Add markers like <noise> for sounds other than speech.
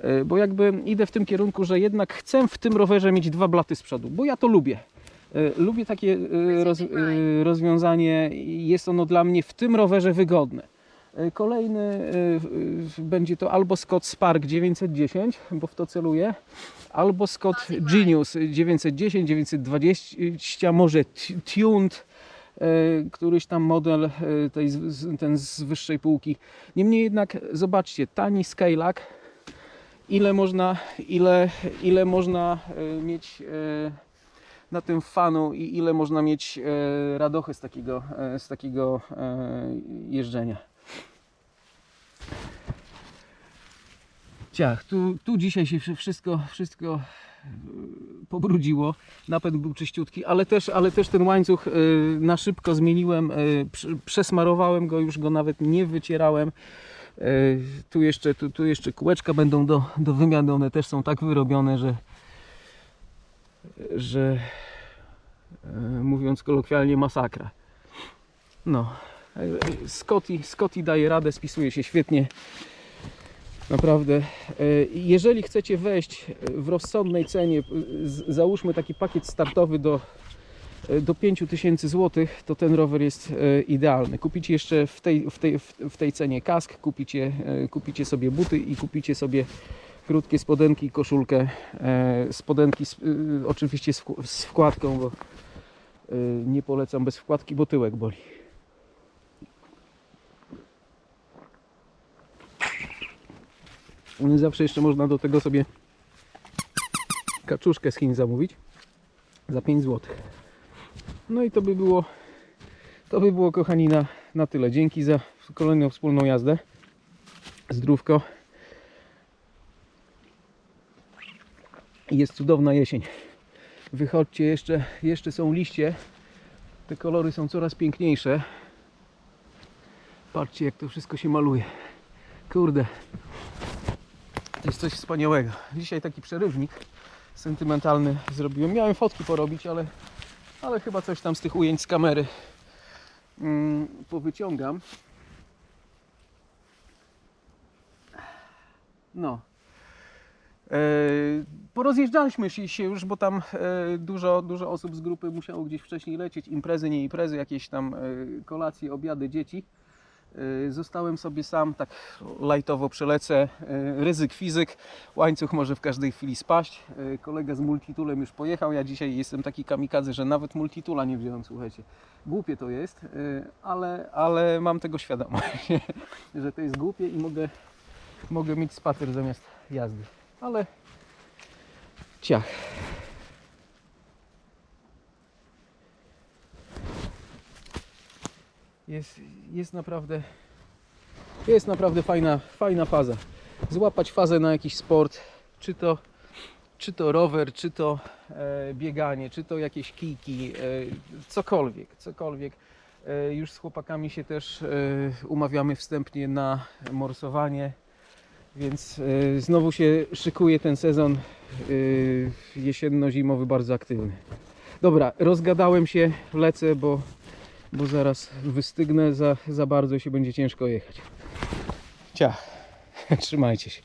E, Bo jakby idę w tym kierunku, że jednak chcę w tym rowerze mieć dwa blaty z przodu, bo ja to lubię. E, Lubię takie e, roz, e, rozwiązanie i jest ono dla mnie w tym rowerze wygodne. Kolejny będzie to albo Scott Spark 910, bo w to celuję, albo Scott Genius 910, 920, może Tuned, któryś tam model tej, ten z wyższej półki. Niemniej jednak zobaczcie, tani Skylak, ile można, ile, ile można e, mieć e, na tym fanu i ile można mieć e, radochy z takiego, z takiego jeżdżenia. Ciach, tu, tu dzisiaj się wszy- wszystko, wszystko pobrudziło. Napęd był czyściutki, ale też, ale też ten łańcuch na szybko zmieniłem, prze- przesmarowałem go, już go nawet nie wycierałem. E, Tu jeszcze, tu, tu jeszcze kółeczka będą do, do wymiany, one też są tak wyrobione, że, że e, mówiąc kolokwialnie masakra. No, e, Scotty, Scotty daje radę, spisuje się świetnie. Naprawdę. Jeżeli chcecie wejść w rozsądnej cenie, załóżmy taki pakiet startowy do, do 5000 zł, to ten rower jest e, idealny. Kupicie jeszcze w tej, w tej, w tej cenie kask, kupicie, e, kupicie sobie buty i kupicie sobie krótkie spodenki koszulkę. E, Spodenki z, e, oczywiście z, wk- z wkładką, bo e, nie polecam bez wkładki, bo tyłek boli. Zawsze jeszcze można do tego sobie kaczuszkę z Chin zamówić za 5 zł. No i to by było to by było kochani na, na tyle. Dzięki za kolejną wspólną jazdę. Zdrówko. Jest cudowna jesień. Wychodźcie jeszcze, jeszcze są liście. Te kolory są coraz piękniejsze. Patrzcie jak to wszystko się maluje. Kurde. Jest coś wspaniałego. Dzisiaj taki przerywnik sentymentalny zrobiłem. Miałem fotki porobić, ale, ale chyba coś tam z tych ujęć z kamery mm, powyciągam. No. E, porozjeżdżaliśmy się, już, bo tam e, dużo, dużo osób z grupy musiało gdzieś wcześniej lecieć. Imprezy, nie imprezy, jakieś tam e, kolacje, obiady dzieci. E, Zostałem sobie sam, tak lajtowo przelecę. E, Ryzyk fizyk, łańcuch może w każdej chwili spaść. E, Kolega z multitulem już pojechał. Ja dzisiaj jestem taki kamikadzy, że nawet multitula nie wziąłem, słuchajcie. Głupie to jest, ale, ale mam tego świadomość, <laughs> że to jest głupie i mogę, mogę mieć spacer zamiast jazdy. Ale ciach. Jest, jest naprawdę jest naprawdę fajna, fajna faza. Złapać fazę na jakiś sport, czy to, czy to rower, czy to e, bieganie, czy to jakieś kijki, e, cokolwiek, cokolwiek. E, już z chłopakami się też e, umawiamy wstępnie na morsowanie, więc e, znowu się szykuje ten sezon e, jesienno-zimowy bardzo aktywny. Dobra, rozgadałem się, lecę, bo, bo zaraz wystygnę za, za bardzo i się będzie ciężko jechać. Ciach, <laughs> trzymajcie się.